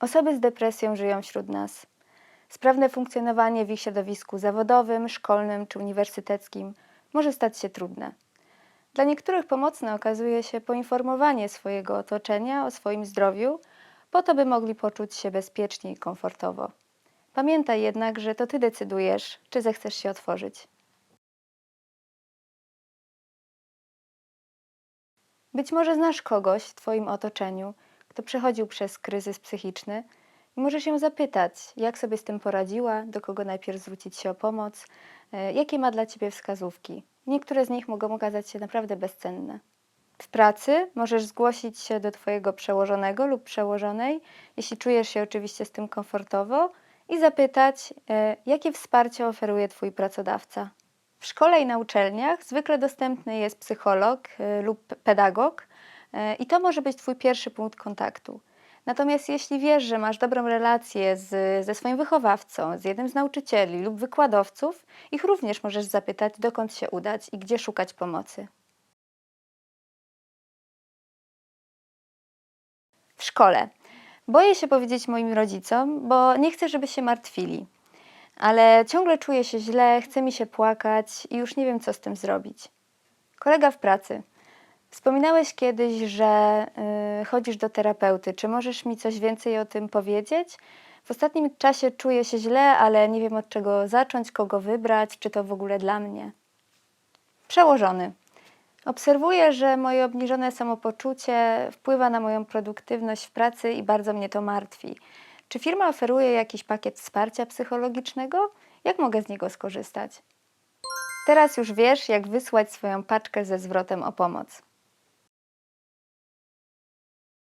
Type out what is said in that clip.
Osoby z depresją żyją wśród nas. Sprawne funkcjonowanie w ich środowisku zawodowym, szkolnym czy uniwersyteckim może stać się trudne. Dla niektórych pomocne okazuje się poinformowanie swojego otoczenia o swoim zdrowiu, po to, by mogli poczuć się bezpiecznie i komfortowo. Pamiętaj jednak, że to ty decydujesz, czy zechcesz się otworzyć. Być może znasz kogoś w Twoim otoczeniu, kto przechodził przez kryzys psychiczny i możesz ją zapytać, jak sobie z tym poradziła, do kogo najpierw zwrócić się o pomoc, e, jakie ma dla Ciebie wskazówki. Niektóre z nich mogą okazać się naprawdę bezcenne. W pracy możesz zgłosić się do Twojego przełożonego lub przełożonej, jeśli czujesz się oczywiście z tym komfortowo, i zapytać, e, jakie wsparcie oferuje Twój pracodawca. W szkole i na uczelniach zwykle dostępny jest psycholog y, lub pedagog i to może być Twój pierwszy punkt kontaktu. Natomiast jeśli wiesz, że masz dobrą relację z, ze swoim wychowawcą, z jednym z nauczycieli lub wykładowców, ich również możesz zapytać, dokąd się udać i gdzie szukać pomocy. W szkole. Boję się powiedzieć moim rodzicom, bo nie chcę, żeby się martwili ale ciągle czuję się źle, chce mi się płakać i już nie wiem, co z tym zrobić. Kolega w pracy. Wspominałeś kiedyś, że y, chodzisz do terapeuty. Czy możesz mi coś więcej o tym powiedzieć? W ostatnim czasie czuję się źle, ale nie wiem od czego zacząć, kogo wybrać, czy to w ogóle dla mnie. Przełożony. Obserwuję, że moje obniżone samopoczucie wpływa na moją produktywność w pracy i bardzo mnie to martwi. Czy firma oferuje jakiś pakiet wsparcia psychologicznego? Jak mogę z niego skorzystać? Teraz już wiesz, jak wysłać swoją paczkę ze zwrotem o pomoc.